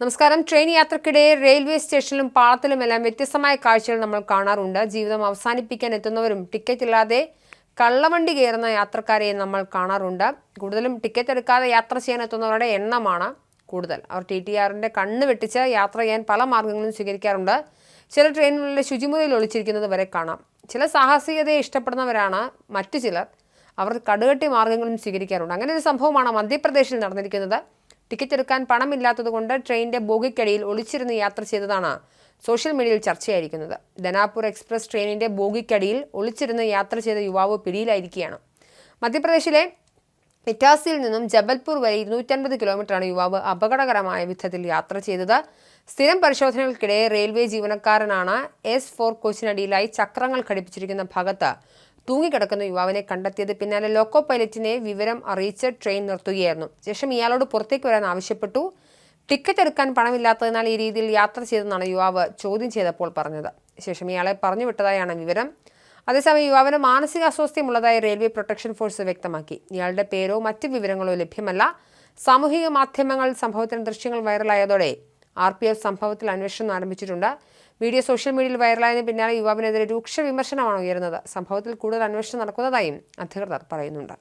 നമസ്കാരം. ട്രെയിൻ യാത്രക്കിടെ റെയിൽവേ സ്റ്റേഷനിലും പാളത്തിലുമെല്ലാം വ്യത്യസ്തമായ കാഴ്ചകൾ നമ്മൾ കാണാറുണ്ട്. ജീവിതം അവസാനിപ്പിക്കാൻ എത്തുന്നവരും ടിക്കറ്റ് ഇല്ലാതെ കള്ളവണ്ടി കയറുന്ന യാത്രക്കാരെയും നമ്മൾ കാണാറുണ്ട്. കൂടുതലും ടിക്കറ്റ് എടുക്കാതെ യാത്ര ചെയ്യാൻ എത്തുന്നവരുടെ എണ്ണമാണ് കൂടുതൽ. അവർ ടി ടി ആറിന്റെ കണ്ണ് വെട്ടിച്ച് യാത്ര ചെയ്യാൻ പല മാർഗങ്ങളും സ്വീകരിക്കാറുണ്ട്. ചില ട്രെയിനുകളിലെ ശുചിമുറിയിൽ ഒളിച്ചിരിക്കുന്നത് വരെ കാണാം. ചില സാഹസികതയെ ഇഷ്ടപ്പെടുന്നവരാണ് മറ്റു ചിലർ. അവർ കടുകട്ടി മാർഗങ്ങളും സ്വീകരിക്കാറുണ്ട്. അങ്ങനെ ഒരു സംഭവമാണ് മധ്യപ്രദേശിൽ നടന്നിരിക്കുന്നത്. ടിക്കറ്റ് എടുക്കാൻ പണമില്ലാത്തതുകൊണ്ട് ട്രെയിനിന്റെ ബോഗിക്കടിയിൽ ഒളിച്ചിരുന്ന് യാത്ര ചെയ്തതാണ് സോഷ്യൽ മീഡിയയിൽ ചർച്ചയായിരിക്കുന്നത്. ധനാപൂർ എക്സ്പ്രസ് ട്രെയിനിന്റെ ബോഗിക്കടിയിൽ ഒളിച്ചിരുന്ന് യാത്ര ചെയ്ത യുവാവ് പിടിയിലായിരിക്കുകയാണ്. മധ്യപ്രദേശിലെ ഇറ്റാസിയിൽ നിന്നും ജബൽപൂർ വരെ ഇരുന്നൂറ്റൻപത് കിലോമീറ്ററാണ് യുവാവ് അപകടകരമായ വിധത്തിൽ യാത്ര ചെയ്തത്. സ്ഥിരം പരിശോധനകൾക്കിടെ റെയിൽവേ ജീവനക്കാരനാണ് എസ് ഫോർ കോച്ചിനടിയിലായി ചക്രങ്ങൾ ഘടിപ്പിച്ചിരിക്കുന്ന ഭാഗത്ത് തൂങ്ങിക്കിടക്കുന്ന യുവാവിനെ കണ്ടെത്തിയത് പിന്നാലെ ലോക്കോ പൈലറ്റിനെ വിവരം അറിയിച്ച് ട്രെയിൻ നിർത്തുകയായിരുന്നു. ശേഷം ഇയാളോട് പുറത്തേക്ക് വരാൻ ആവശ്യപ്പെട്ടു. ടിക്കറ്റ് എടുക്കാൻ പണമില്ലാത്തതിനാൽ ഈ രീതിയിൽ യാത്ര ചെയ്തെന്നാണ് യുവാവ് ചോദ്യം ചെയ്തപ്പോൾ പറഞ്ഞത്. ശേഷം ഇയാളെ പറഞ്ഞു വിട്ടതായാണ് വിവരം. അതേസമയം യുവാവിന് മാനസിക അസ്വസ്ഥ്യമുള്ളതായി റെയിൽവേ പ്രൊട്ടക്ഷൻ ഫോഴ്സ് വ്യക്തമാക്കി. ഇയാളുടെ പേരോ മറ്റ് വിവരങ്ങളോ ലഭ്യമല്ല. സാമൂഹിക മാധ്യമങ്ങൾ സംഭവത്തിന് ദൃശ്യങ്ങൾ വൈറലായതോടെ ആർ പി എഫ് സംഭവത്തിൽ അന്വേഷണം ആരംഭിച്ചിട്ടുണ്ട്. വീഡിയോ സോഷ്യൽ മീഡിയയിൽ വൈറലായതിന് പിന്നാലെ യുവാവിനെതിരെ രൂക്ഷ വിമർശനമാണ് ഉയരുന്നത്. സംഭവത്തിൽ കൂടുതൽ അന്വേഷണം നടക്കുന്നതായും അധികൃതർ പറയുന്നുണ്ട്.